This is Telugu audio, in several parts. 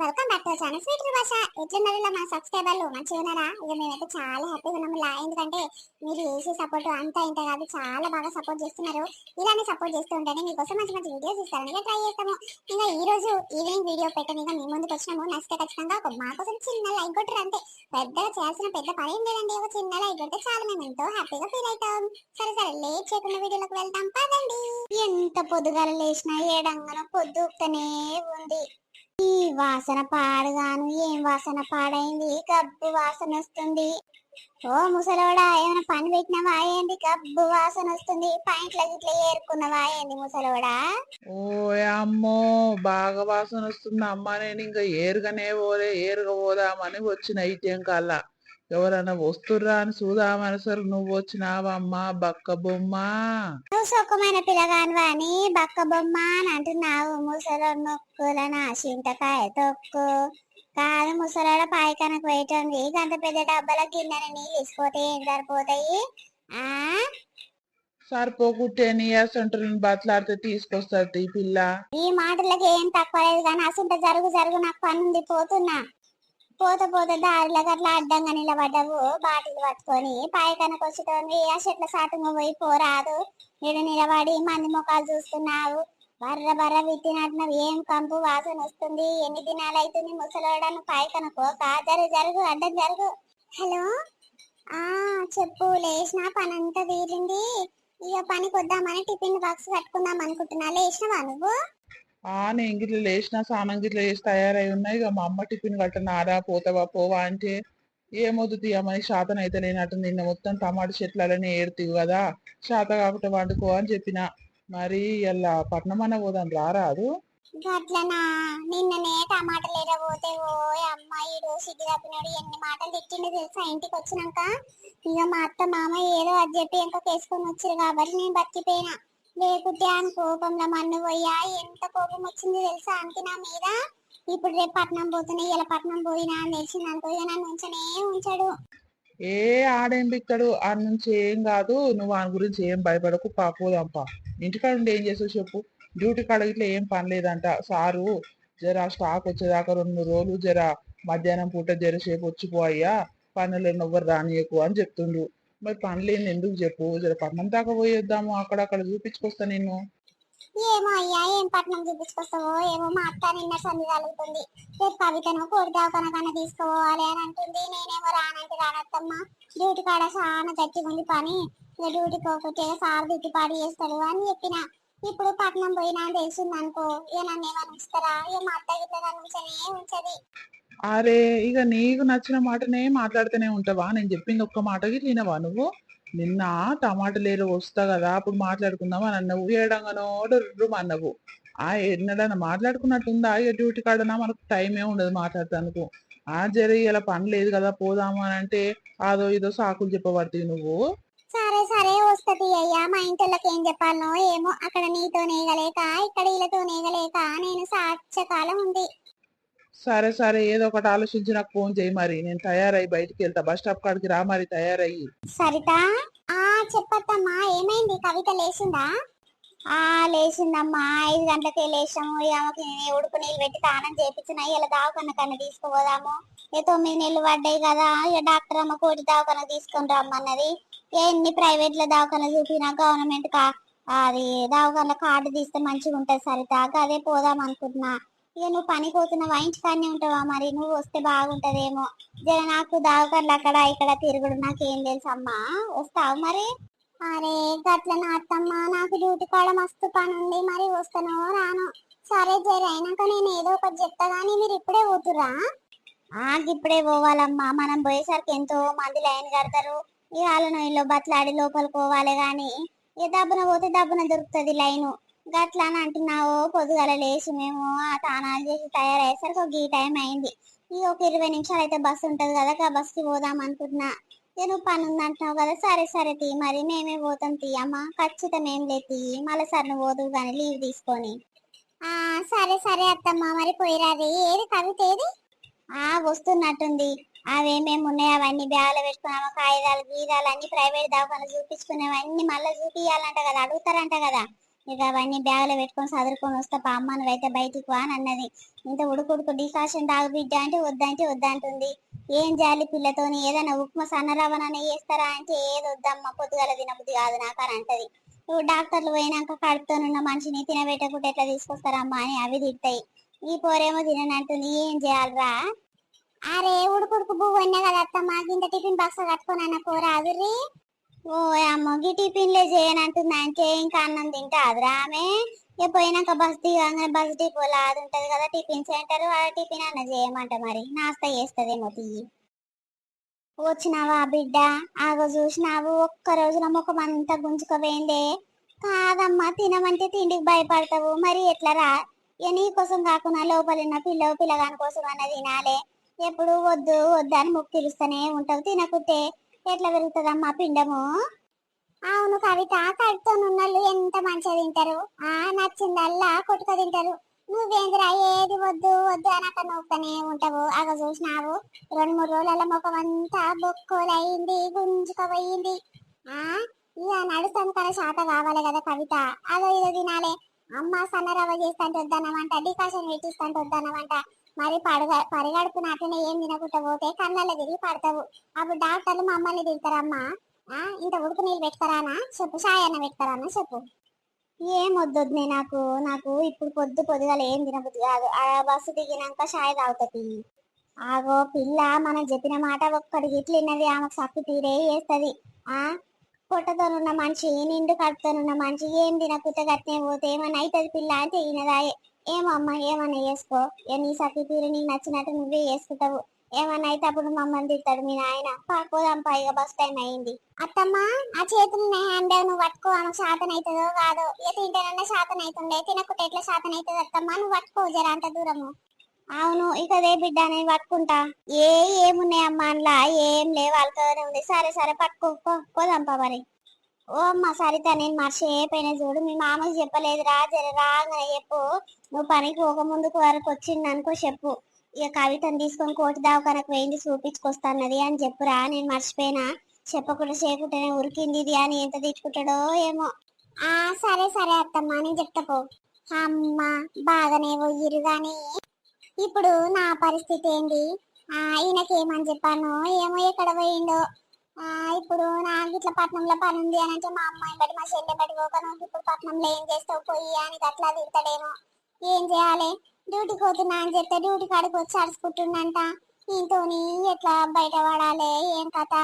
Welcome back to channel sweet భాష ఎట్లున్నారు? మా సబ్స్క్రైబర్లు మంచిగా ఉన్నారా? ఇక మేమైతే చాలా హ్యాపీగా ఉన్నాము ఎందుకంటే మీరు చేసే సపోర్ట్ అంతా ఇంత కాదు చాలా బాగా సపోర్ట్ చేస్తున్నారు. ఇలానే సపోర్ట్ చేస్తూ ఉంటేనే మీకోసం మంచి మంచి వీడియోస్ ఇస్తారని ట్రై చేస్తాము. ఇంకా ఈ రోజు ఈవినింగ్ వీడియో పెట్టనిగా మీ ముందుకు వచ్చినాము. నచ్చితే ఖచ్చితంగా ఒక మా కోసం చిన్న లైక్ కొట్టరు అంతే. పెద్దగా చేయాల్సిన పెద్ద పని ఏం లేదండి. ఒక చిన్న లైక్ కొడితే చాలా. మేము ఎంతో హ్యాపీగా ఫీల్ అవుతాం. సరే సరే. లేట్ చేయకుండా వీడియోలోకి వెళ్తాం పదండి. ఎంత పొద్దుగాల లేచినా ఏడంగా పొద్దుతనే ఉంది. ఈ వాసన పాడుగాను ఏం వాసన పాడైంది? కబ్బు వాసన వస్తుంది. ఓ ముసలోడా ఏమైనా పని పెట్టినవా? ఏంది కబ్బు వాసన వస్తుంది. పాయింట్ల గిట్ల ఏరుకున్నవా? ఏంది ముసలోడా? ఓ అమ్మో బాగా వాసన వస్తుంది అమ్మ. నేను ఇంకా ఏరుగానే పోలే ఏరుగా పోదామని వచ్చిన ఇటేం కల్లా. ఎవరన్నా వస్తుర్రా అని చూద్దామని సరే నువ్వు వచ్చినావమ్మా బక్క బొమ్మ. నువ్వు సుఖమైన పిల్లగానివా అని బక్క బొమ్మ అని అంటున్నావు. ముసలో నొక్కుల నా చింతకాయ తొక్కు. కాదు ముసలోడ పాయకనకు పోయటండి గంత పెద్ద డబ్బాల గిన్నెని నీళ్ళు ఇసిపోతే ఏం సరిపోతాయి? ఆ? సరిపోకుంటే నీ అసంటులను బతలాడితే తీసుకొస్తారు ఈ పిల్ల. ఈ మాటలకి ఏం తక్కువ లేదు కానీ అసంత జరుగు జరుగు నాకు పని ఉంది పోతున్నా. పోత పోత దారిలో అట్లా అడ్డంగా నిలబడ్డవు. బాటిల్ పట్టుకొని పాయకనకు వచ్చేటోని ఆ చెట్ల సాటుగా పోయి పోరాదు. నేను నిలబడి మంది ముఖాలు చూస్తున్నావు. బర్ర బర్ర విత్తినట్టునవి ఏం కంపు వాసన వస్తుంది? ఎన్ని దినాలు అవుతుంది ముసలోడను పాయకనకు జరు జరుగు అడ్డం జరుగు. హలో? ఆ చెప్పు. లేచిన పని అంతా తీరింది. ఇక పనికి వద్దామని టిఫిన్ బాక్స్ కట్టుకుందాం అనుకుంటున్నా. లేచినవా నువ్వు? ఆ నేను గిట్ల లేచిన స్నానం గిట్ల చేసి తయారై ఉన్నాయి ఇక మా అమ్మ టిఫిన్ కట్టనారా పోతావా పోవా అంటే ఏమొద్దు అమ్మని శాతం అయితే లేనట్టు నిన్న మొత్తం టమాటా చెట్లనే ఏడుతీవు కదా శాత కాకుండా వండుకో అని చెప్పిన. మరి ఇలా పట్నం అన్న పోదాం రారాదు గట్లనా నిన్ననే టమాటాలు ఎరబోతే ఓ అమ్మాయిడు సిగ్గు తప్పినాడు ఎన్ని మాటలు తిట్టిండు తెలుసా ఇంటికి వచ్చినాక? ఇక మా అత్త మామ ఏదో అది చెప్పి ఇంకా కేసుకొని వచ్చారు కాబట్టి నేను బతికిపోయినా. లేకుంటే ఆయన కోపంలో మన్ను పోయా? ఎంత కోపం వచ్చింది తెలుసా అంతే నా మీద? ఇప్పుడు రేపు పట్నం పోతున్నా ఇలా పట్నం పోయినా అని తెలిసింది అనుకో ఇక నన్ను ఉంచనే ఉంచాడు. ఏ ఆడేం బిక్తాడు ఆడ నుంచి ఏం కాదు. నువ్వు ఆయన గురించి ఏం భయపడకు పాపోదాంపా. ఇంటికాడ ఉండి ఏం చేసావు చెప్పు. డ్యూటీ కాడ ఇట్లా ఏం పని లేదంట. సారు జర స్టాక్ వచ్చేదాకా రెండు మూడు రోజులు జర మధ్యాహ్నం పూట జరసేపు వచ్చిపోయ్యా పనులు ఎవ్వరు రానియకు అని చెప్తుండు. మరి పనులు ఏంది ఎందుకు చెప్పు? జర పట్నం దాకా పోయేద్దాము. అక్కడక్కడ చూపించుకొస్తా నేను ఏమో అయ్యా ఏం పట్నం చూపించుకొస్తావో? ఏమో మా అత్త నిన్న సంధి కలుగుతుంది రేపు కవితను కోడి తీసుకోవాలి అని అంటుంది. నేనేమో రానంటే రానత్తమ్మ. డ్యూటీ కాడ చాలా గట్టిగా ఉంది పని. ఇక డ్యూటీకి సార్ దిట్టి పాడు చేస్తాడు అని చెప్పిన. ఇప్పుడు పట్నం పోయినా తెలిసిందనుకో. అనుకో ఇక నన్ను ఏమైనా ఉంచుతారా? ఇక మా అత్త గిట్ల నన్ను ఉంచనే ఉంచది. అరే ఇక నీకు నచ్చిన మాటనే మాట్లాడుతూనే ఉంటావా? నేను చెప్పింది ఒక్క మాటకి తినవా నువ్వు? నిన్న టమాటా లేరు వస్తా కదా అప్పుడు మాట్లాడుకుందాం అని అన్నవు. ఏడంగానో డొర్రు అన్నవు ఆ ఎన్నడన్నా మాట్లాడుకున్నట్టుందా? ఇక డ్యూటీ కాడనా? మనకు టైమే ఉండదు మాట్లాడటానికి ఆ జరి ఇలా పని లేదు కదా పోదాము అని అంటే అదో ఇదో సాకులు చెప్పబడుతుంది నువ్వు. సరే సరే వస్తది అయ్యా మా ఇంటికి ఏం చెప్పాలనో ఏమో అక్కడ నీతో నేగలేక ఇక్కడ వీళ్ళతో నేగలేక నేను సాక్ష్యకాలం ఉంది. సరే సరే ఏదో ఒకటి ఆలోచించి నాకు ఫోన్ చేయి మరి. నేను తయారై బయటికి వెళ్తా. బస్ స్టాప్ కాడికి రా మరి తయారయ్యి. సరిత ఆ చెప్పత్తమ్మా ఏమైంది? కవిత లేచిందా? ఆ లేచిందమ్మా. ఐదు గంటలకే లేచాము. ఆమెకి ఉడుకు నీళ్ళు పెట్టి తానం చేపించిన. ఇలా దావకన్న కన్నా తీసుకుపోదాము. ఇక తొమ్మిది నీళ్ళు పడ్డాయి కదా. ఇక డాక్టర్ అమ్మ కోటి దావకన్న తీసుకొని రమ్మన్నది. ఎన్ని ప్రైవేట్లో దావకన్న చూపినా గవర్నమెంట్ కా అది దావకన్న కార్డు తీస్తే మంచిగా ఉంటుంది సరిత అదే పోదాం అనుకుంటున్నా. ఇక నువ్వు పని పోతున్నావా? ఇంటికాడనే ఉంటావా మరి? నువ్వు వస్తే బాగుంటదేమో. జర నాకు దావకర్లు అక్కడ ఇక్కడ తిరుగుడు. నాకేం తెలుసు అమ్మా. వస్తావు మరి? అరే గట్ల నా అత్తమ్మ నాకు డ్యూటీ కాడ మస్తు పని ఉంది మరి వస్తానో రాను? సరే జర అయినాక నేను ఏదో ఒకటి చెప్తా కానీ మీరు ఇప్పుడే పోతురా ఆ ఇప్పుడే పోవాలమ్మా. మనం పోయేసరికి ఎంతో మంది లైన్ కడతారు. ఇవాళ నో ఇల్లు బతలాడి లోపలికి పోవాలి కానీ ఏ దబ్బున పోతే దబ్బున దొరుకుతుంది లైను. గట్లా అని అంటున్నావు. పొద్దుగాల లేచి మేము ఆ తానాలు చేసి తయారయ్యేసరికి ఒక ఈ టైం అయింది. ఈ ఒక ఇరవై నిమిషాలు అయితే బస్సు ఉంటుంది కదా ఆ బస్కి పోదాం అనుకుంటున్నా. నువ్వు పని ఉంది అంటున్నావు కదా సరే సరే తీ. మరి మేమే పోతాం తీయమ్మా ఖచ్చితం ఏం లేదు తీ. మళ్ళీ సరే పోదు కానీ లీవ్ తీసుకొని. ఆ సరే సరే అత్తమ్మ. మరి పోయిరాది ఏది కవిత ఏది? ఆ వస్తున్నట్టుంది. అవేమేమి ఉన్నాయి? అవన్నీ బ్యాగులో పెట్టుకున్నామా కాగితాలు గీతాలు అన్ని ప్రైవేట్ దవాఖాన చూపించుకునేవన్నీ మళ్ళీ చూపియాలంట కదా అడుగుతారంట కదా. ఇక అవన్నీ బ్యాగులో పెట్టుకొని చదువుకొని వస్తా పా నువ్వైతే బయటికి వా అని అన్నది. ఇంత ఉడుకుడుకు డికాషన్ తాగు బిడ్డ అంటే వద్దంటే వద్దంటుంది ఏం చేయాలి పిల్లతోని? ఏదైనా ఉప్మా సన్నరవనని చేస్తారా అంటే ఏది వద్దమ్మ పొద్దుగాల తినబుద్ధి కాదు నాకు అని అంటది. ఇప్పుడు డాక్టర్లు పోయినాక కడుపుతోనున్న మనిషిని తినబెట్టకుండా ఎట్లా తీసుకొస్తారమ్మా అని అవి తిట్టాయి ఈ పోరేమో తిననంటుంది ఏం చేయాలరా? అరే ఉడుకుడుకు బువ్వు అన్నా కదా అత్తమ్మ ఇంత టిఫిన్ బాక్స్ కట్టుకొని అన్న కూర అదుర్రి? ఓ అమ్మ గీ టిఫిన్లే చేయనంటుంది? అంటే ఇంకా అన్నం తింటా రామే ఆమె? ఇక పోయినాక బస్ దిగంగానే బస్ డిపోలో అది ఉంటది కదా టిఫిన్ సెంటర్ ఆ టిఫిన్ అన్న చేయమంట మరి. నాస్తా చేస్తదేమో తీయి వచ్చినావా బిడ్డ? ఆగో చూసినావు? ఒక్క రోజున ముఖం అంతా గుంజుకోవేందే కాదమ్మా తినమంటే తిండికి భయపడతావు. మరి ఎట్లా రా? ఇక నీ కోసం కాకుండా లోపలున్న పిల్ల పిల్లగాని కోసం అన్న తినాలే. ఎప్పుడు వద్దు వద్దు అని ముక్కు పిలుస్తూనే ఉంటావు. తినకుంటే ఎట్లా పెరుగుతుందమ్మా పిండము? అవును కవిత కడుపుతోనున్నోళ్ళు ఎంత మంచిగా తింటారు? ఆ నచ్చిందల్లా కొట్టుక తింటారు. నువ్వేంద్రా ఏది వద్దు వద్దు అని అక్కడ నూపుతూనే ఉంటావు. అగ చూసినావు రెండు మూడు రోజుల ముఖం అంతా బొక్కోలైంది గుంజుకపోయింది. ఆ ఇక నడుస్తాను కదా శాత కావాలి కదా కవిత. అదో ఇదో తినాలే. అమ్మ సన్నరవ్వ చేస్తాంటే వద్దన్నమాట డికాషన్ పెట్టిస్తాంటే వద్దన్నమాట. మరి పడగ పరిగడుపున అట్లనే ఏం తినకుండా పోతే కళ్ళల్లో తిరిగి పడతావు. అప్పుడు డాక్టర్లు మమ్మల్ని తిడతారమ్మా. ఆ ఇంత ఉడుకు నీళ్ళు పెడతారానా చెప్పు సాయ్ అన్న పెడతారానా చెప్పు. ఏం వద్దొద్దు నాకు? నాకు ఇప్పుడు పొద్దు పొద్దుగాల ఏం తినబుద్ది కాదు. ఆ బస్సు దిగినాక షాయ్ తాగుతుంది. ఆగో పిల్ల మనం చెప్పిన మాట ఒక్కడికి ఇట్లున్నది ఆమెకు సక్కు తీరే వేస్తుంది ఆ పొట్టతోనున్న మనిషి నిండు కడుపుతోనున్న మనిషి ఏం తినకుండా కట్టిన పోతే ఏమన్నా అవుతుంది పిల్ల? అని ఈయనదాయే ఏమో అమ్మ ఏమన్నా చేసుకో? నీ సతి తీరు నీకు నచ్చినట్టు నువ్వే చేసుకుంటావు. ఏమన్నా అయితే అప్పుడు మమ్మల్ని తిట్టాడు మీ నాయన. పోదాం పైగా బస్ టైం అయింది. అత్తమ్మ ఆ చేతులు హ్యాండ్ నువ్వు పట్టుకో ఆమెకు శాతం అవుతుందో కాదో? ఏ తింటేనన్నా శాతం అవుతుండే తినకుంటే ఎట్లా శాతం అవుతుంది అత్తమ్మ? నువ్వు పట్టుకో జర అంత దూరము. అవును ఇక అదే బిడ్డ నేను పట్టుకుంటా. ఏ ఏమున్నాయమ్మా అందులో? ఏం లేవు వాళ్ళతోనే ఉంది. సరే సరే పట్టుకో పో- పోదాంపా మరి. ఓ అమ్మ సరిత నేను మర్చిపోయినా చూడు మీ మామకి చెప్పలేదు రా జర రాగానే చెప్పు. నువ్వు పనికి పోక ముందుకు వరకు వచ్చింది అనుకో చెప్పు. ఇక కవితను తీసుకొని కోటి దవాఖానకు వేయింది చూపించుకొస్తాన్నది అని చెప్పురా నేను మర్చిపోయినా. చెప్పకుండా చేయకుండానే ఉరికింది ఇది అని ఎంత తిట్టుకుంటాడో ఏమో. ఆ సరే సరే అత్తమ్మ నేను చెప్తాపో అమ్మ బాగానే పోయిరు కానీ ఇప్పుడు నా పరిస్థితి ఏంటి ఆ ఈయనకి ఏమని చెప్పాను ఏమో ఎక్కడ పోయిండో. ఇప్పుడు నాకు ఇట్లా పట్నంలో పని ఉంది అని అంటే మా అమ్మాయి బట్టి మా చెల్లె బట్టి పోక నువ్వు ఇప్పుడు పట్నంలో ఏం చేస్తావు? పోయి అని అట్లా తిడతాడేమో. ఏం చేయాలి? డ్యూటీకి పోతున్నా అని చెప్తే డ్యూటీ కాడికి వచ్చి అడుచుకుంటుండంట ఈతోని ఎట్లా బయట పడాలి? ఏం కథ?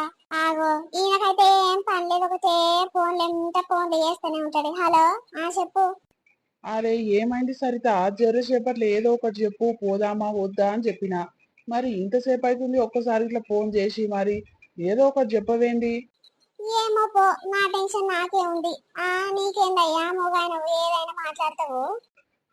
ఆగో ఈయనకైతే ఏం పని లేదు. ఒకటే ఫోన్లు ఎంత ఫోన్లు చేస్తూనే ఉంటాడు. హలో ఆ చెప్పు. అరే ఏమైంది సరిత? జరసేపట్లో ఏదో ఒకటి చెప్పు. పోదామా వద్దా అని చెప్పిన. మరి ఇంతసేపు అవుతుంది ఒక్కసారి ఇట్లా ఫోన్ చేసి మరి ఏదో ఒకటి చెప్పవేంది ఏమో పో నా టెన్షన్ నాకే ఉంది. ఆ నీకేందయ్యా? ఏదైనా మాట్లాడతావు?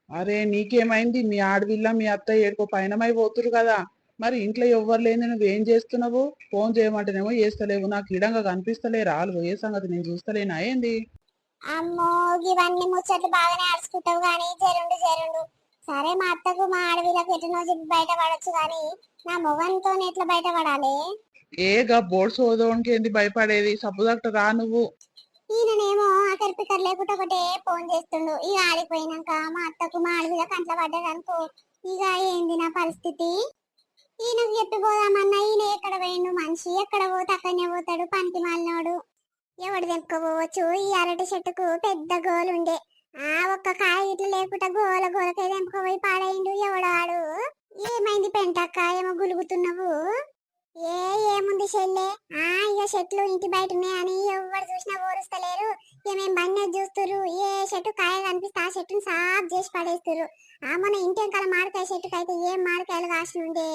అరే నీకేమైంది? మీ ఆడవిల్ల మీ అత్త ఏడుకో పయనమై పోతురు కదా. మరి ఇంట్లో ఎవ్వరు లేని నువ్వేం చేస్తున్నావు? ఫోన్ చేయమంటేనేమో చేస్తలేవు నాకు ఇడంగా కనిపిస్తలేరా. వాళ్ళు పోయే సంగతి నేను చూస్తలేనా? ఏంది? అమ్మో ఇవన్నీ ముచ్చట్లు బాగానే అరుచుకుంటావు గాని జరుండు జరుండు. సరే మా అత్తకు మా ఆడవిలకు ఎటునో చెప్పి బయట పడొచ్చు గాని నా మొగంతో ఎట్లా బయట పడాలి ఏగా బోర్డు సోదోనికి ఏంది భయపడేది? సపోజ్ రా నువ్వు. ఈయననేమో అక్కడి పికర్ లేకుండా ఒకటే ఫోన్ చేస్తుండు. ఇక ఆడిపోయినాక మా అత్తకు మా ఆడవిల కంట్లో పడ్డాడు అనుకో. ఇక ఏంది నా పరిస్థితి? ఈయనకు చెప్పి పోదామన్నా? ఈయన ఎక్కడ పోయిండు? మనిషి ఎక్కడ పోతే అక్కడనే పోతాడు పనికి మాలినోడు. ఎవడు తెంపుకోపోవచ్చు? ఈ అరటి చెట్టుకు పెద్ద గోలు ఉండే. ఆ ఒక్క కాయ ఇట్లా లేకుండా గోల గోలకే తెంపుకోపోయి పాడైండు ఎవడాడు? ఏమైంది పెంటక్క? ఏమో గులుగుతున్నావు? ఏ ఏముంది చెల్లె? ఆ ఇక చెట్లు ఇంటి బయట ఉన్నాయని ఎవరు చూసినా ఓరుస్తలేరు ఇక మేము బండి చూస్తురు ఏ చెట్టు కాయ కనిపిస్తే ఆ చెట్టుని సాఫ్ చేసి పడేస్తురు ఆ మన ఇంటి వెనకాల మామిడికాయ చెట్టుకు అయితే ఏం మామిడికాయలు కాసినుండే?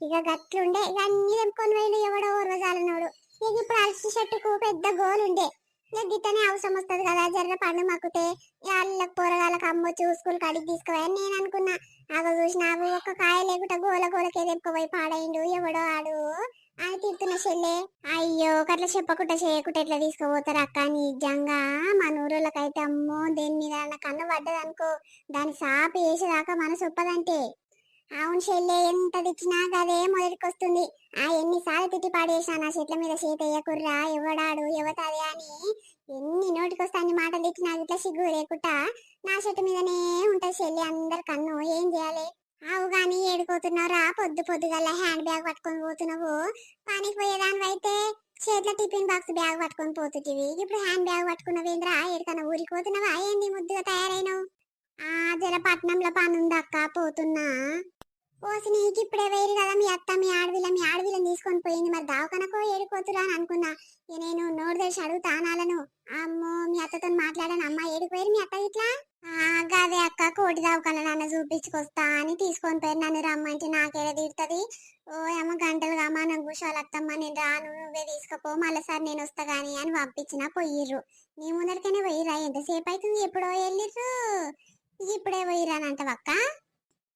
ఇక గట్లుండే. ఇక అన్ని తెంపుకొని వెళ్ళి ఎవడో ఓర్వజాలనోడు. ఇక ఇప్పుడు అలసి చెట్టుకు పెద్ద గోలు ఉండే గిట్టనే అవసరం వస్తుంది కదా జర్ర పండు మక్కుతే వాళ్ళకి పోరగాళ్ళకి అమ్మొచ్చు స్కూల్ కాడికి తీసుకోవాలని నేను అనుకున్నా అగ చూసినావు ఒక్క కాయ లేకుండా గోల గోలకే తెప్పుకోపోయి పాడైండు ఎవడో ఆడు అని తిడుతున్న చెల్లె. అయ్యో అట్లా చెప్పకుండా చేయకుండా ఎట్లా తీసుకుపోతారు అక్క నిజంగా? మన ఊరోళ్ళకైతే అమ్మో దేని మీద కన్ను పడ్డదనుకో దాని సాపి వేసేదాకా మనసు ఒప్పదంటే. అవును చెల్లె ఎంత తెచ్చినా గదే మొదటికి వస్తుంది ఆ ఎన్నిసార్లు తిట్టి పాడేసా నా చెట్ల మీద చేతయ్య కుర్రా ఎవడాడు ఎవతది అని. ఎన్ని నోటికొస్తాన్ని మాటలు తిట్టినా ఇట్లా సిగ్గు లేకుండా నా చెట్టు మీదనే ఉంటుంది చెల్లి అందరి కన్ను. ఏం చేయాలి? ఆవు గాని ఏడుకోతున్నారా పొద్దు పొద్దుగల హ్యాండ్ బ్యాగ్ పట్టుకొని పోతున్నావు. పనికి పోయేదాని అయితే చేతిలో టిఫిన్ బాక్స్ బ్యాగ్ పట్టుకొని పోతుంటివి. ఇప్పుడు హ్యాండ్ బ్యాగ్ పట్టుకున్నవేంద్రా ఎక్కడికన్నా ఊరికి పోతున్నావా? ఏంది ముద్దుగా తయారైనవు? ఆ జర పట్నంలో పని ఉంది అక్క పోతున్నా. పోసి నీకు ఇప్పుడే వేరు కదా మీ అత్త మీ ఆడవిల మీ ఆడవిలను తీసుకొని పోయింది. మరి దావకనకో ఏడిపోతురా అని అనుకున్నా. నేను నోరు తెరిచి అడుగుతానాలను అమ్మో మీ అత్తతో మాట్లాడాను. అమ్మ ఏడిపోయారు మీ అత్త ఇట్లా? అదే అక్క కోటి దావకన నన్ను చూపించుకొస్తా అని తీసుకొని పోయి నన్ను రమ్మంటే నాకేడా తీరుతుంది ఓ అమ్మ గంటలుగా అమ్మ నాకు కూర్చోవాలత్తమ్మ నేను రాను నువ్వే తీసుకుపో మళ్ళీ సార్ నేను వస్తా కానీ అని పంపించినా పోయిర్రు. నీ ముందరికైనా పోయిరా ఎంతసేపు అవుతుంది ఎప్పుడో వెళ్ళిర్రు? ఇప్పుడే పోయిరానంటవక్క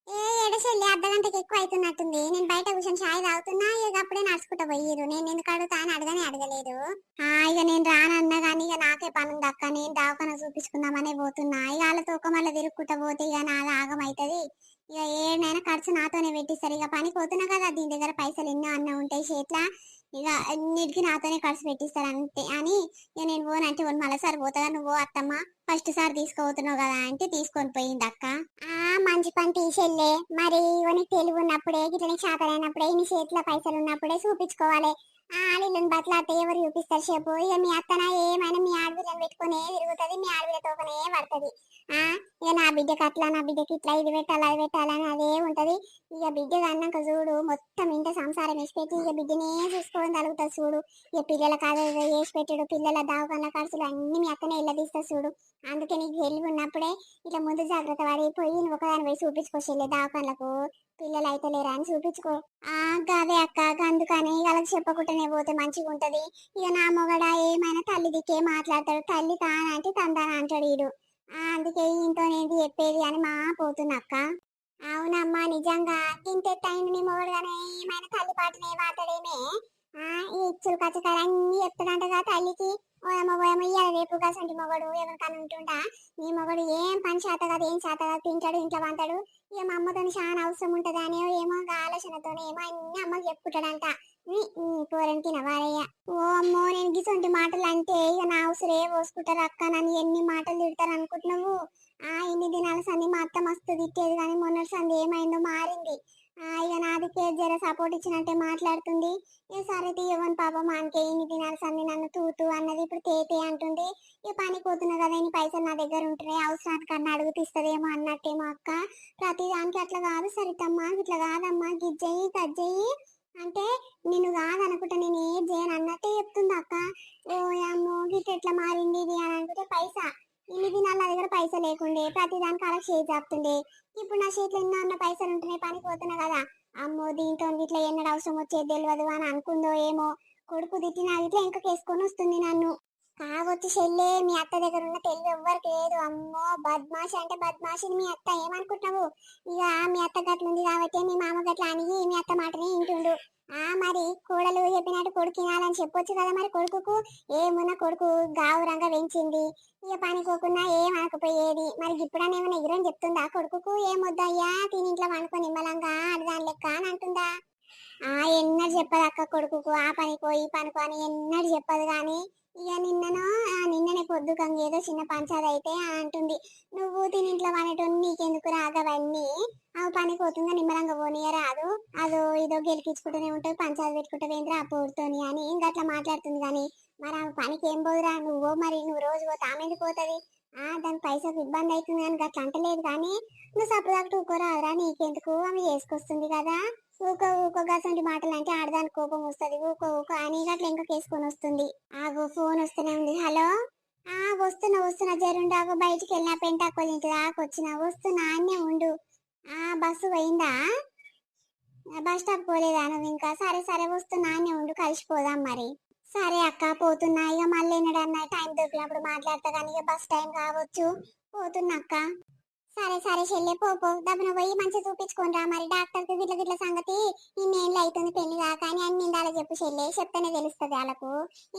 ఏ ఎడసెళ్ళి అర్ధగంటకి ఎక్కువ అవుతున్నట్టుంది నేను బయట కూర్చొని చాయ్ తాగుతున్నా ఇక అప్పుడే నడుచుకుంటా పోయిరు నేను ఎందుకు అడుగుతా అని అడగనే అడగలేదు. ఆ ఇక నేను రానన్నా కానీ ఇక నాకే పని ఉంది అక్క. నేను దావకన చూపించుకుందామనే పోతున్నా. ఇక వాళ్ళతో ఒక మళ్ళీ తిరుక్కుంటా పోతే ఇక నాది ఆగం అవుతుంది ఇక ఏడైనా ఖర్చు నాతోనే పెట్టిస్తారు. ఇక పని పోతున్నా కదా దీని దగ్గర పైసలు ఎన్నో అన్న ఉంటాయి చేతిలో. ఇక అన్నిటికీ నాతోనే ఖర్చు పెట్టిస్తారు అంతే. అని ఇక నేను పోనంటే పోను మళ్ళీ సార్ పోతుందా నువ్వు అత్తమ్మ. ఫస్ట్ సార్ తీసుకోబోతున్నావు కదా అంటే తీసుకొని పోయింది అక్క. ఆ మంచి పని తీసేళ్ళే. మరి తెలివి ఉన్నప్పుడే గిట్ల చేతనైనప్పుడే నీ చేతిలో పైసలు ఉన్నప్పుడే చూపించుకోవాలి. ఆ ఆడవిళ్ళని ఎవరు చూపిస్తారు? చెప్పు ఇక మీ అత్తన ఏమైనా మీ ఆడబిడ్డను పెట్టుకునే తిరుగుతుంది మీ ఆడవిళ్ళతోనే పడుతుంది. ఆ ఇక నా బిడ్డకి అట్లా నా బిడ్డకి ఇట్లా ఇది పెట్టాలి అది పెట్టాలని అదే ఉంటది. ఇక బిడ్డ కన్నాక చూడు మొత్తం ఇంత సంసారం వేసి పెట్టి ఇక బిడ్డనే చూసుకోవడం కలుగుతుంది చూడు. ఇక పిల్లలకు అదే వేసి పెట్టాడు పిల్లల దావకన్న ఖర్చులు అన్ని మీ అక్కనే ఇళ్ళ తీస్తా చూడు. అందుకే నీకు వెళ్ళి ఉన్నప్పుడే ఇట్లా ముందు జాగ్రత్త పడిపోయి నువ్వు ఒకదాని పోయి చూపించుకోసలే దావకాలకు పిల్లలు అయితే లేరా అని చూపించుకో. ఆ కాదే అక్క అందుకని వాళ్ళకి చెప్పకుండానే పోతే మంచిగా ఉంటది ఇక నా మొగడ ఏమైనా తల్లి దిక్కే మాట్లాడతాడు. తల్లి తానంటే తందాన అంటాడు వీడు అందుకే ఇంట్లో నేను చెప్పేది అని మా పోతున్నా అక్క. అవునమ్మా నిజంగా. తింటే టైం నీ మొగడుగానే ఏమైనా తల్లి పాటనే వాడతాడేమే ఇచ్చులు కచ్చకాయలు అన్ని కదా తల్లికి. ఓయమ్మ ఓయమ్మ ఇయ్యాల రేపు కాసంటి మొగడు ఎవరికైనా ఉంటుండా? నీ మొగడు ఏం పని చేత కాదు ఏం చేత కాదు తింటాడు ఇంట్లో వంతాడు ఇక మా అమ్మతో చాలా అవసరం ఉంటది అని ఏమో ఆలోచనతో ఏమో అన్ని అమ్మకి చెప్పుకుంటాడంట. కూరని తినవారయ్య ఓ అమ్మో నేను గిసొంటి మాటలు అంటే ఇక నా అవసరే పోసుకుంటారు అక్క నన్ను ఎన్ని మాటలు తిడతారు అనుకుంటున్నావు? ఆ ఇన్ని దినాల సంది మా అత్త మస్తు తిట్టేది కానీ మొన్నటి సంది ఏమైందో మారింది. ఇక నాదికే జర సపోర్ట్ ఇచ్చినట్టే మాట్లాడుతుంది. ఏ సరే తీయవని పాపం మనకే ఇన్ని దినాల సంది నన్ను తూతూ అన్నది ఇప్పుడు తేతే అంటుంది ఇక పని పోతున్నా కదా ఇన్ని పైసలు నా దగ్గర ఉంటున్నాయి అవసరానికి అన్న అడుగు తీస్తుందేమో అన్నట్టేమో అక్క. ప్రతి దానికి అట్లా కాదు సరితమ్మా ఇట్లా కాదమ్మా గిజ్జయి తజ్జయి అంటే నిన్ను కాదనుకుంటా నేను ఏం చేయను అన్నట్టే చెప్తుంది అక్క. ఓ అమ్మో గిట్ ఎట్లా మారింది ఇది అని అనుకుంటే పైసా. ఇన్ని దినాలు నా దగ్గర పైసలు లేకుండే ప్రతి దానికి అలా చేయి చెప్తుండే ఇప్పుడు నా చేతిలో ఎన్నో ఉన్న పైసలు ఉంటున్నాయి పనికి పోతున్నా కదా. అమ్మో దీంతో ఇట్లా ఎన్నడ అవసరం వచ్చేది తెలియదు అని అనుకుందో ఏమో. కొడుకు తిట్టినా ఇట్లా ఇంకా కేసుకొని వస్తుంది నన్ను. కావచ్చు చెల్లే మీ అత్త దగ్గర ఉన్న తెలివి ఎవ్వరికి లేదు. అమ్మో బద్మాషి అంటే బద్మాషిని మీ అత్త ఏమనుకుంటున్నావు? ఇక మీ అత్త గట్లుంది కాబట్టి మీ మామ గట్ల అనిగి మీ అత్త మాటని వింటుండు. ఆ మరి కోడలు చెప్పినట్టు కొడుకు తినాలని చెప్పొచ్చు కదా మరి కొడుకుకు. ఏమున్నా కొడుకు గావురంగా పెంచింది. ఇక పనికోకుండా ఏం ఆకపోయేది మరి ఇప్పుడన్నా ఏమైనా ఎగురని చెప్తుందా కొడుకుకు? ఏమొద్దయ్యా తిని ఇంట్లో వండుకొని నిమ్మలంగా దాని లెక్క అని అంటుందా? ఆ ఎన్నడు చెప్పదు అక్క కొడుకుకు. ఆ పనికో ఈ పనికో అని ఎన్నడు చెప్పదు కానీ ఇక నిన్ననో ఆ నిన్ననే పొద్దుకంగా ఏదో చిన్న పంచాది అయితే అంటుంది. నువ్వు తిని ఇంట్లో పనేటోని నీకెందుకు రాగవన్నీ అవి పని పోతుందా నిమ్మలంగా పోనీయ రాదు? అదో ఇదో గెలిపించుకుంటూనే ఉంటుంది పంచాయతీ పెట్టుకుంటే వేంద్ర ఆ పోడుతోని అని ఇంకా అట్లా మాట్లాడుతుంది కానీ మరి ఆమె పనికి ఏం పోదురా? నువ్వు మరి నువ్వు రోజు పోతే ఆమెందుకు పోతుంది? ఆ దాని పైసకు ఇబ్బంది అవుతుంది అని అట్లా అంటలేదు కానీ నువ్వు సపదాకు ఊకోరాదురా నీకెందుకు? ఆమె చేసుకొస్తుంది కదా. ఊకో ఊకో గసంటి మాటలు అంటే ఆడదాని కోపం వస్తుంది. ఊకో ఊకో అని గట్ల ఇంకా కేసుకొని వస్తుంది ఆగో ఫోన్ వస్తూనే ఉంది. హలో? ఆ వస్తున్నా వస్తున్నా జరుండు బయటికి వెళ్ళినా పెంటాకోళ్ళ తింటుంది? దాకా వచ్చినా వస్తున్నా అన్నే ఉండు. ఆ బస్సు పోయిందా? బస్ స్టాప్ పోలేదా నువ్వు ఇంకా? సరే సరే వస్తున్నా అన్నే ఉండు కలిసిపోదాం మరి. సరే అక్క పోతున్నా. ఇక మళ్ళీ ఎన్నడన్నా టైం దొరికినప్పుడు మాట్లాడతా కానీ ఇక బస్ టైం కావచ్చు. పోతున్నా అక్క. సరే సరే చెల్లె పోపో పో. దబ్బున పోయి మంచి చూపించుకొని రా మరి. డాక్టర్కి గిట్ల గిట్ల సంగతి ఇన్నేళ్ళు అవుతుంది పెళ్ళి కాక అని అన్ని ఇందాల చెప్పు చెల్లె. చెప్తేనే తెలుస్తుంది వాళ్ళకు.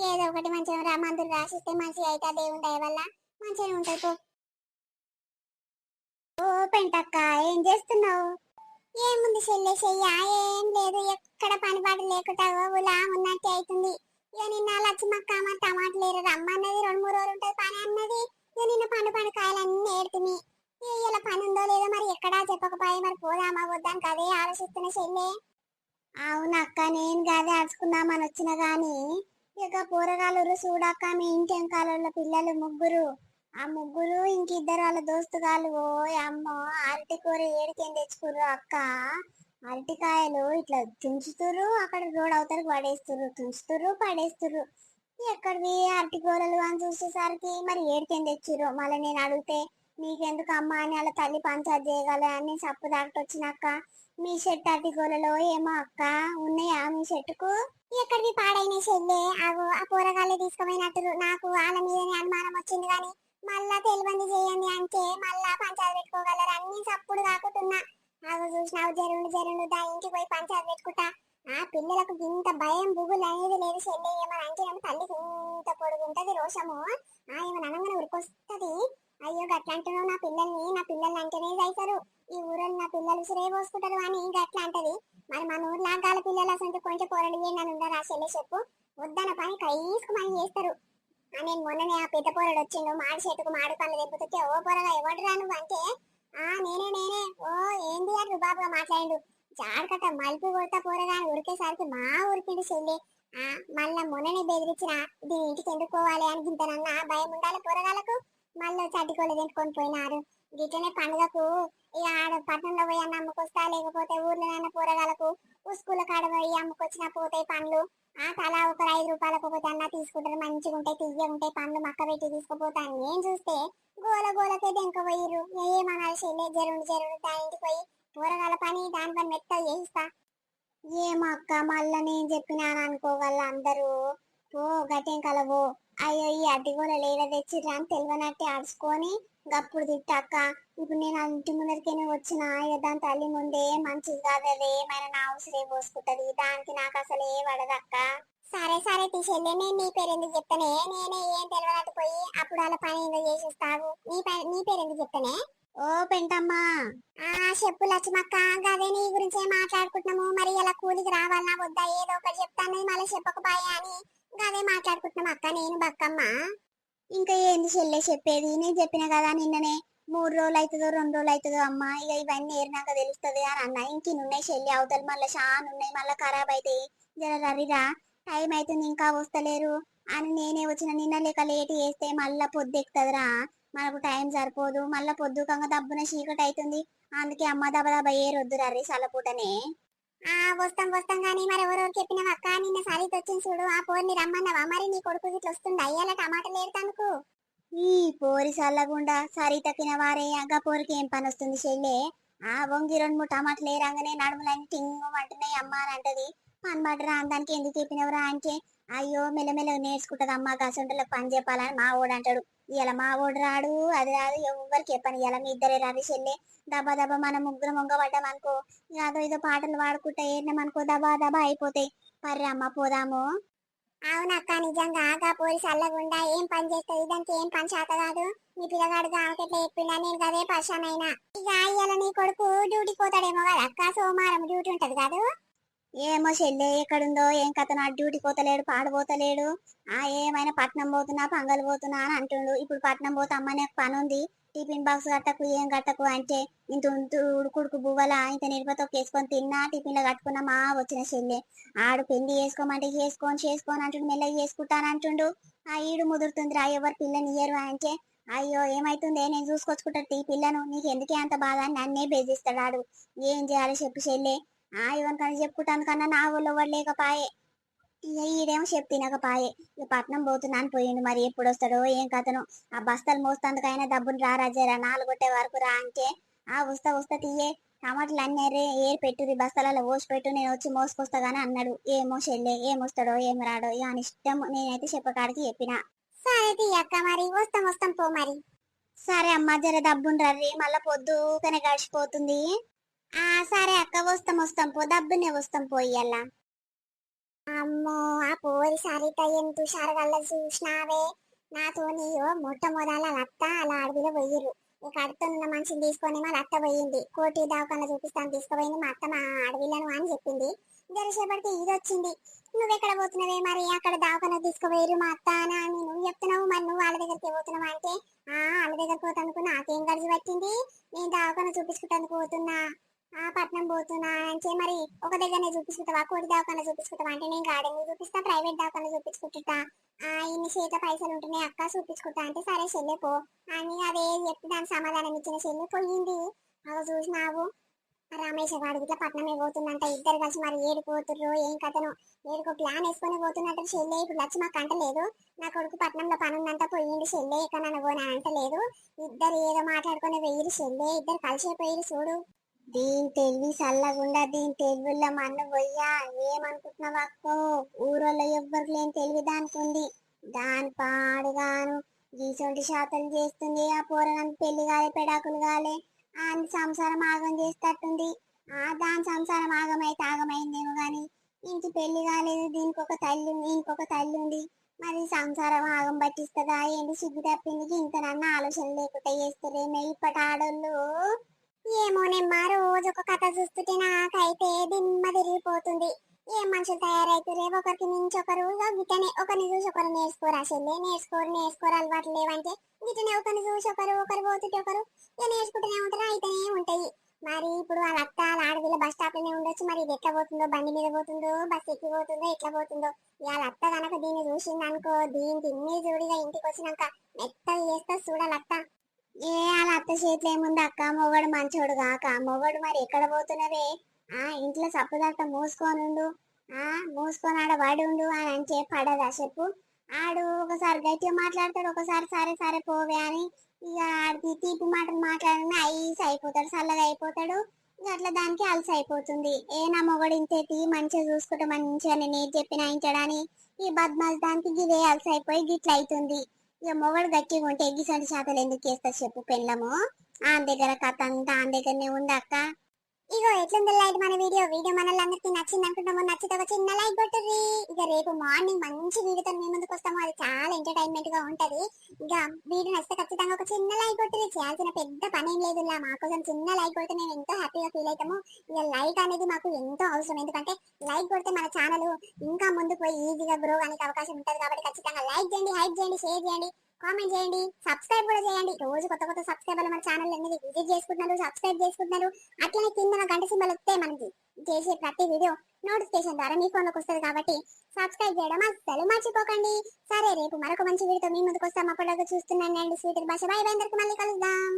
ఏదో ఒకటి మంచిగా రా మందులు రాసిస్తే మంచిగా అయితే దేవుని దయ వల్ల మంచిగా ఉంటుంది పో. ఓ పెంటక్క ఏం చేస్తున్నావు? ఏముంది చెల్లె చెయ్య. ఏం లేదు ఎక్కడ పనిపాటు లేకుండా ఉలా ఉన్నట్టే అవుతుంది. ఇక నిన్న లక్ష్మక్క అమ్మ టమాటలు లేరు రమ్మన్నది. రెండు మూడు రోజులు ఉంటుంది పని అన్నది ఇక నిన్న పండు పండు కాయలన్నీ ఏడుతుంది ఇలా పని ఉందో లేదో మరి ఎక్కడా చెప్పకపోయి మరి పోదామా వద్దాం కదే ఆలోచిస్తున్న చెల్లె. అవునక్క నేను గదే అడుచుకుందామని వచ్చిన గాని ఇక పోరగాళ్ళు చూడక్క మీ ఇంటి వెనకాల పిల్లలు ముగ్గురు. ఆ ముగ్గురు ఇంకిద్దరు వాళ్ళ దోస్తుగాళ్ళు ఓ అమ్మో అరటి కూర ఏడికేం తెచ్చుకుర్రు అక్క? అరటికాయలు ఇట్లా తుంచుతురు అక్కడ రోడ్ అవతలకు పడేస్తురు తుంచుతురు పడేస్తురు ఎక్కడివి అరటి కూరలు అని చూసేసరికి మరి ఏడికేం తెచ్చిర్రు? మళ్ళీ నేను అడిగితే నీకెందుకు అమ్మ అని వాళ్ళ తల్లి పంచాయత్ చేయగల అని సప్పు దాకా వచ్చినాక మీ చెట్టు అరటి గోలలో ఏమో అక్క? ఉన్నాయా మీ చెట్టుకు ఎక్కడికి పాడైన చెల్లె అగో ఆ కూరగాయలు తీసుకుపోయినట్టు నాకు వాళ్ళ మీదనే అనుమానం వచ్చింది కానీ మళ్ళా తెలివంది చేయండి అంటే మళ్ళా పంచాలు పెట్టుకోగలరు? అన్ని సప్పుడు కాకుతున్నా. అవి చూసినావు జరుండు జరుండు దా ఇంటికి పోయి పంచాలు పెట్టుకుంటా. ఆ పిల్లలకు ఇంత భయం బుగులు అనేది లేదు చెల్లె ఏమని అంటే తల్లికి ఇంత పొడుగుంటది రోషము. ఆ ఏమని అనగానే ఉరికొస్తది? అయ్యో గట్లా నా పిల్లల్ని నా పిల్లల్ని అంటేనే చేశారు ఈ ఊరలో నా పిల్లలు సిరే పోసుకుంటారు అని గట్లా అంటది మరి మన ఊర్లో గాల పిల్లలు అసలు కొంచెం పోరడు నన్ను ఉండరా చెల్లె చెప్పు. వద్దన పని కైసుకుమని చేస్తారు. అని మొన్ననే ఆ పెద్ద పోరడు వచ్చిండు మాడి చేతుకు మాడి పనులు తెప్పుతుంటే ఓ పోరగా ఎవడు రాను అంటే ఆ నేనే నేనే. ఓ ఏంది అని రుబాబుగా మాట్లాడు జాడకట్ట మలుపు కొడతా పోరగా అని ఉరికేసరికి మా ఊరికిండు చెల్లి. ఆ మళ్ళా మొన్ననే బెదిరించిన దీని ఇంటికి ఎందుకోవాలి అని గింతనన్నా భయం ఉండాలి పోరగాలకు మళ్ళీ చడ్డికోళ్ళు తింటుకొని పోయినారు. గిట్లనే పండుగకు ఇక ఆడ పట్టణంలో పోయి అన్న అమ్ముకొస్తా లేకపోతే ఊర్లోనైనా కూరగాయలకు ఉస్కూల కాడ పోయి అమ్ముకొచ్చినా పోతాయి పండ్లు. ఆ తలా ఒక ఐదు రూపాయలకు ఒకటి అన్న తీసుకుంటారు. మంచిగా ఉంటాయి తీయ ఉంటాయి పండ్లు మక్క పెట్టి తీసుకుపోతాను నేను చూస్తే గోల గోలకే దెంక పోయిర్రు ఏమనాలి చెల్లె జరుండు జరుండు దాని ఇంటికి పోయి కూరగాయల పని దాని పని మెత్త చేయిస్తా ఏమక్క అక్క మళ్ళా నేను చెప్పినాను అనుకోగల అందరూ ఓ గట్టేం కలవో అయ్యో ఈ అడ్డిగోల లేదా తెచ్చిర్రా అని తెలియనట్టే అడుచుకొని గప్పుడు తిట్టక్క. ఇప్పుడు నేను ఇంటి ముందరికేనే వచ్చిన దాని తల్లి ముందే మంచిది కాదు అది ఏమైనా నా అవసరే పోసుకుంటది. దానికి నాకు అసలు ఏ పడదక్క సరే సరే తీసేళ్ళే నేను నీ పేరు ఎందుకు చెప్తానే? నేనే ఏం తెలియనట్టు పోయి అప్పుడు వాళ్ళ పని ఏదో చేసేస్తావు. నీ నీ పేరు ఎందుకు చెప్తానే? ఓ పెంటమ్మా. ఆ చెప్పు లక్ష్మక్క. గదే నీ గురించే మాట్లాడుకుంటున్నాము? మరి ఇలా కూలికి రావాలన్నా వద్దా? ఏదో ఒకటి చెప్తాను. మళ్ళీ చెప్పకపోయా అని అదే మాట్లాడుకుంటున్నాం అక్క నేను బక్కమ్మ. ఇంకా ఏంది చెల్లె చెప్పేది? నేను చెప్పిన కదా నిన్ననే మూడు రోజులు అవుతుందో రెండు రోజులు అవుతుందో అమ్మ ఇక ఇవన్నీ ఏరినాక తెలుస్తుంది అని అన్న. ఇంక చెల్లి అవతల మళ్ళీ చాలా ఉన్నాయి మళ్ళీ ఖరాబ్ అవుతాయి జర రరిరా టైం అవుతుంది ఇంకా వస్తలేరు అని నేనే వచ్చిన. నిన్న లేక లేట్ చేస్తే మళ్ళీ పొద్దు ఎక్కుతుందిరా మనకు టైం సరిపోదు. మళ్ళీ పొద్దుకంగా దబ్బున చీకటి అవుతుంది అందుకే అమ్మ దబ దబ ఏరొద్దు రర్రి సలపూటనే ఆ వస్తాం వస్తాం కానీ మరి ఎవరెవరు చెప్పినవా అక్క నిన్న సరిత వచ్చింది చూడు ఆ పోరిని రమ్మన్నావా? మరి నీ కొడుకు ఇట్లా వస్తుంది? అయ్యాల టమాటాలు ఏరుతానుకు ఈ పోరి సల్లగుండా తక్కిన వారే అగ్గ పోరికి ఏం పని వస్తుంది చెల్లే? ఆ వంగి రెండు మూడు టమాటాలు ఏరంగానే నడుములన్నీ టింగు అంటున్నాయి అమ్మ అని అంటది. పని పడరా దానికి ఎందుకు చెప్పినవరా అంటే అయ్యో మెల్లమెల్ల నేర్చుకుంటది అమ్మ గసంటలకు పని చెప్పాలని మా ఓడంటాడు అంటాడు. ఇలా మా ఓడు రాడు అది రాదు ఎవరికి చెప్పని. ఇలా మీ ఇద్దరే రవి చెల్లె. దబా దబా మనం ముగ్గురు మొంగబడ్డాం అనుకో. ఇక అదో ఏదో పాటలు పాడుకుంటా ఏడినాం అనుకో దబా దబా అయిపోతాయి. పర్రే అమ్మ పోదాము. అవునక్క నిజంగా ఆగా పోయి చల్లగుండా ఏం పని చేస్తుంది దానికి ఏం పని చేత కాదు? నీ పిల్లగాడు ఆమెకెట్లా చెప్పిండా నేను కదే పర్షమైనా ఇక ఇవాళ నీ కొడుకు డ్యూటీ పోతాడేమో కదా అక్క? సోమవారం డ్యూటీ ఉంటది కాదు? ఏమో చెల్లె ఎక్కడుందో ఏం కథ నా డ్యూటీ పోతలేడు పాడబోతలేడు ఆ ఏమైనా పట్నం పోతున్నా పంగలు పోతున్నా అని అంటుండు. ఇప్పుడు పట్నం పోతే అమ్మనే పని ఉంది టిఫిన్ బాక్స్ కట్టకు ఏం కట్టకు అంటే ఇంత ఉడుకుడుకు బువ్వల ఇంత నిరుపతో కేసుకొని తిన్నా టిఫిన్లో కట్టుకున్నా మా వచ్చిన చెల్లె. ఆడు పెళ్ళి చేసుకోమంటే చేసుకొని చేసుకొని అంటుండు మెల్లగా చేసుకుంటాను అంటుండు. ఆ ఈడు ముదురుతుందిరా ఎవరు పిల్లని ఇయ్యరు అంటే అయ్యో ఏమైతుంది? నేను చూసుకొచ్చుకుంటాడు ఈ పిల్లను. నీకు ఎందుకే అంత బాధ అని నన్నే బెదిరిస్తాడు ఆడు. ఏం చేయాలి చెప్పు చెల్లె. ఆ ఎవరికన్నా చెప్పుకుంటాను కన్నా నా ఊళ్ళో వాడు లేకపాయే. ఇక ఈడేమో చెప్పు తినకపాయే. ఇక పట్నం పోతున్నాను పోయిండు మరి ఎప్పుడు వస్తాడో ఏం కథనో. ఆ బస్తాలు మోస్తందుకైనా డబ్బులు రా రాజారా నాలుగొట్టే వరకు రా అంటే ఆ వస్తా వస్తా తీయే టమాటాలు అన్నీ ఏరే ఏరి పెట్టుది బస్తాలలో పోసి పెట్టు నేను వచ్చి మోసుకొస్తా గానీ అన్నాడు. ఏమో చెల్లె ఏమొస్తాడో ఏం రాడో ఇక అని ఇష్టం నేనైతే చెప్పకాడికి చెప్పిన. సరే తీయక్క మరి వస్తాం వస్తాం పో మరి. సరే అమ్మ జర డబ్బును రర్రి మళ్ళా పొద్దుకనే గడిచిపోతుంది. సరే అక్క వస్తాం వస్తాం. పో దబ్బునే వస్తాం పోయల్లా అమ్మో ఆ పోరి సరిత తుషారు హుషారుగల్ల చూసినావే? నాతోని ఓ మొట్టమొదల అత్త అలా అడవిలో పోయిర్రు. ఇక అడుతున్న మనిషిని తీసుకొని మా అత్త పోయింది. కోటి దవాఖాన చూపిస్తాను తీసుకుపోయింది మా అత్త మా అడవిలను అని చెప్పింది. జరిసేపటికి ఇది వచ్చింది. నువ్వు ఎక్కడ పోతున్నావే మరి? అక్కడ దవాఖాన తీసుకుపోయారు మా అత్త అని అని నువ్వు చెప్తున్నావు. మరి నువ్వు వాళ్ళ దగ్గరికి పోతున్నావు అంటే? ఆ వాళ్ళ దగ్గర పోతానుకు నాకేం గడిచి పట్టింది? నేను దవాఖాన చూపించుకుంటాను పోతున్నా. ఆ పట్నం పోతున్నా అంటే మరి ఒక దగ్గరనే చూపించుకుంటావా? కోటి దవాఖాన చూపించుకుంటావా? అంటే నేను గార్డెన్ చూపిస్తా ప్రైవేట్ దవాఖాన చూపించుకుంటా. ఆ ఇన్ని చేత పైసలు ఉంటున్నాయి అక్క చూపించుకుంటా. అంటే సరే చెల్లెపో అని అదే చెప్పి దాని సమాధానం ఇచ్చిన చెల్లె పోయింది. అవి చూసినావు? రమేష్ గాడు ఇట్లా పట్నమే పోతుందంట. ఇద్దరు కలిసి మరి ఏడిపోతుర్రు ఏం కథను? ఏడుకో ప్లాన్ వేసుకొని పోతున్నట్టు చెల్లె. ఇప్పుడు లచ్చి మాకు అంటలేదు నా కొడుకు పట్నంలో పని ఉందంట పోయింది చెల్లె. ఇక్కడ నన్ను పోనా అంటలేదు ఇద్దరు ఏదో మాట్లాడుకుని వెయ్యి చెల్లె. ఇద్దరు కలిసే పోయి చూడు. దీని తెలివి చల్లకుండా దీని తెలివిలో మన్ను పోయ్యా ఏమనుకుంటున్నావు అక్కో? ఊరోళ్ళ ఎవ్వరు లేని తెలివి దానికి ఉంది దాని పాడుగాను గీసొంటి శాతం చేస్తుంది. ఆ పోరగాని పెళ్ళి కాలే పెడాకులు కాలే. అని సంసారం ఆగం చేస్తట్టుంది. ఆ దాని సంసారం ఆగమైతే ఆగమైందేమో గాని ఇంటి పెళ్ళి కాలేదు. దీనికి ఒక తల్లి ఇంకొక తల్లి ఉంది. మరి సంసారం ఆగం పట్టిస్తుందా? ఏంటి సిగ్గు తప్పింది ఇంతనన్నా ఆలోచన లేకుండా చేస్తారేమే ఇప్పటి ఆడోళ్ళు? ఏమోనేమ్మా రోజు ఒక కథ చూస్తుంటే నాకైతే దిమ్మ తిరిగిపోతుంది. ఏ మనుషులు తయారైతురే ఒకరికి మించి ఒకరు ఇగో గిట్టనే ఒకరిని చూసి ఒకరు నేర్చుకోరా అసలు నేర్చుకోరు నేర్చుకోరు అలవాటు లేవంటే గిట్టనే ఒకరిని చూసి ఒకరు ఒకరు పోతుంటే ఒకరు ఇక నేర్చుకుంటూనే ఉంటారు అయితేనే ఉంటాయి. మరి ఇప్పుడు వాళ్ళ అత్త వాళ్ళ ఆడపిల్ల బస్ స్టాప్లోనే ఉండొచ్చు. మరి ఇది ఎట్లా పోతుందో బండి మీద పోతుందో బస్ ఎక్కి పోతుందో ఎట్లా పోతుందో? వాళ్ళ అత్త కనుక దీన్ని చూసింది అనుకో దీని తిన్ని చూడిగా ఇంటికి వచ్చినాక మెత్తగా చేస్తా చూడాలి ఏ వాళ్ళ అత్త చేతిలో ఏముంది అక్క? మొగడు మంచోడు కాక. మొగడు మరి ఎక్కడ పోతున్నవే? ఆ ఇంట్లో సప్పుదాట మూసుకోనుండు. ఆ మూసుకొని ఆడ వాడి ఉండు అని అంటే పడదా చెప్పు. ఆడు ఒకసారి గట్టిగా మాట్లాడతాడు ఒకసారి సరే సరే పోవే అని. ఇక ఆడికి తీపి మాటలు మాట్లాడిన ఐస్ అయిపోతాడు చల్లగా అయిపోతాడు. ఇక అట్లా దానికి అలసి అయిపోతుంది. ఏ నా మొగడు ఇంతేటి మంచిగా చూసుకుంటే మంచిగా నేను ఏది చెప్పినా ఇంచడని ఈ బద్మాస్ దానికి గిదే అలసి అయిపోయి గిట్ల అవుతుంది. ఇక మొగడు గట్టిగా ఉంటే ఎగ్గిసంటి చేతలు ఎందుకు చేస్తారు చెప్పు పెళ్ళము? ఆ దగ్గర కథ అంతా ఆ దగ్గరనే ఉంది అక్క ఇగో ఎట్లుంది లైట్ మన వీడియో? వీడియో మన నచ్చింది అనుకుంటాము నచ్చితే ఒక చిన్న లైక్ కొట్టుర్రి. ఇక రేపు మార్నింగ్ మంచి వీడియోతో మీ ముందుకు వస్తాము. అది చాలా ఎంటర్టైన్మెంట్గా ఉంటది. ఇక వీడియో నచ్చితే ఖచ్చితంగా ఒక చిన్న లైక్ కొట్టుర్రి. చేయాల్సిన పెద్ద పని ఏం లేదు మా కోసం చిన్న లైక్ కొడితే మేము ఎంతో హ్యాపీగా ఫీల్ అవుతాము ఇక లైక్ అనేది మాకు ఎంతో అవసరం. ఎందుకంటే లైక్ కొడితే మన ఛానల్ ఇంకా ముందుకు పోయి ఈజీగా గ్రో అనే అవకాశం ఉంటుంది కాబట్టి ఖచ్చితంగా లైక్ చేయండి హైప్ చేయండి షేర్ చేయండి. కామెంట్ చేయండి సబ్స్క్రైబ్ కూడా చేయండి. రోజు కొత్త కొత్త సబ్స్క్రైబర్లు మన ఛానల్ అనేది విజిట్ చేసుకుంటున్నారు సబ్స్క్రైబ్ చేసుకుంటున్నారు. అట్లనే కింద గంట సింబల్ వస్తే మనకి చేసే ప్రతి వీడియో నోటిఫికేషన్ ద్వారా మీ ఫోన్లోకి వస్తుంది కాబట్టి సబ్స్క్రైబ్ చేయడం అస్సలు మర్చిపోకండి. సరే రేపు మరొక మంచి వీడియోతో మీ ముందుకు వస్తాం. అప్పటిదాకా చూస్తున్నాను అండి స్వీటర్ భాష. బాయ్ అందరికి మళ్ళీ కలుద్దాం.